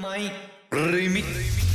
Mike Remix.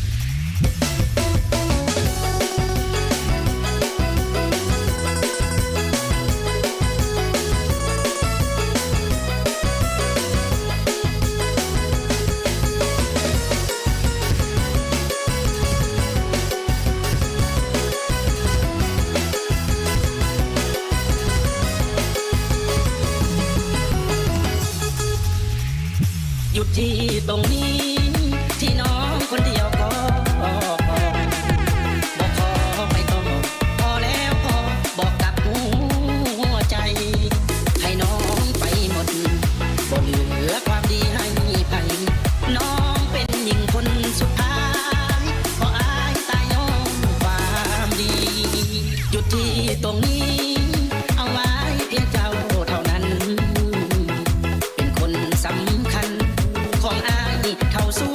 ตรงนี้ เอาไว้เพียงเจ้าเท่านั้น เป็นคนสำคัญ ของอายเขาสู้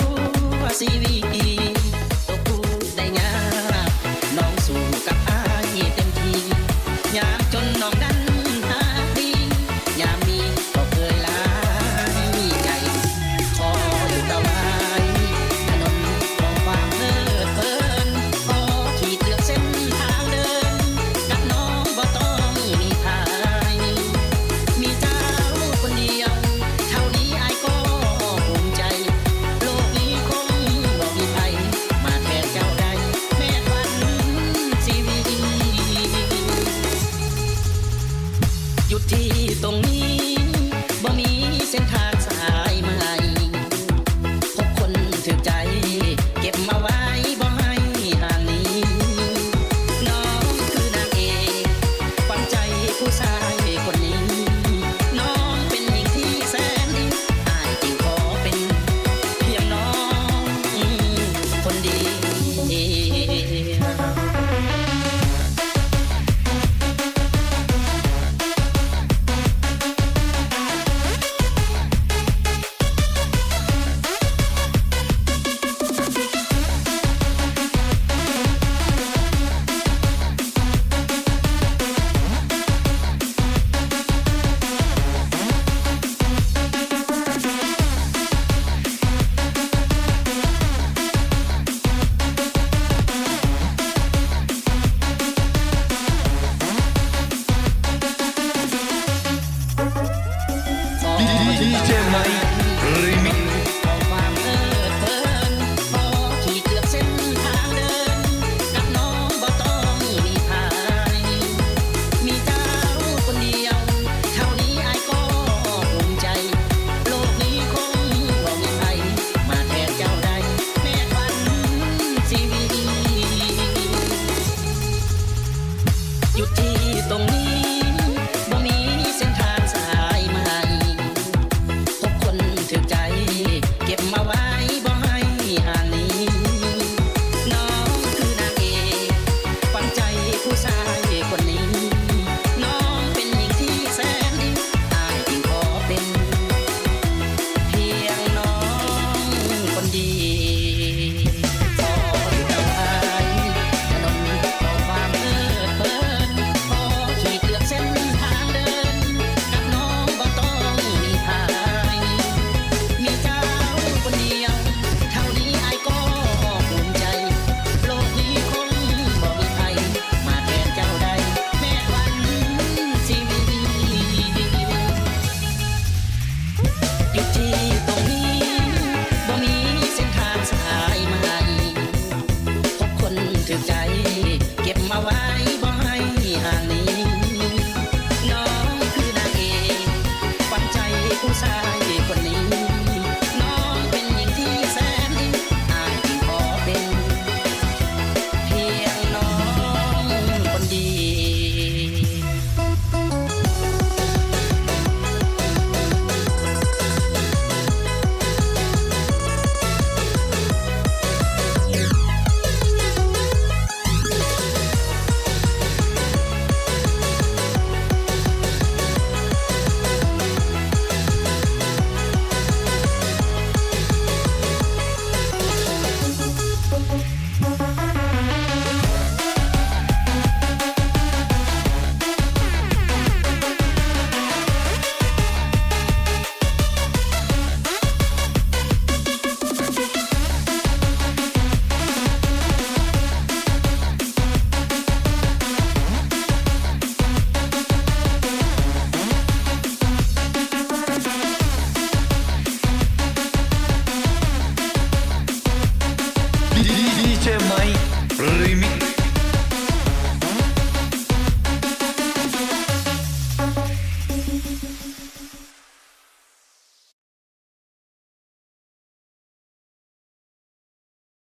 ไมหรือมีความเพลิดเพลินพอที่เกือบเส้นทางเดิน กับน้องบ่ต้องมีทายมีเจ้าคนเดียว เท่านี้อาก็ภูมิใจ โลกนี้คงบ่มีใครมาแทนเจ้าได้แม่ฝันชีวิตหยุดที่ตรงนี้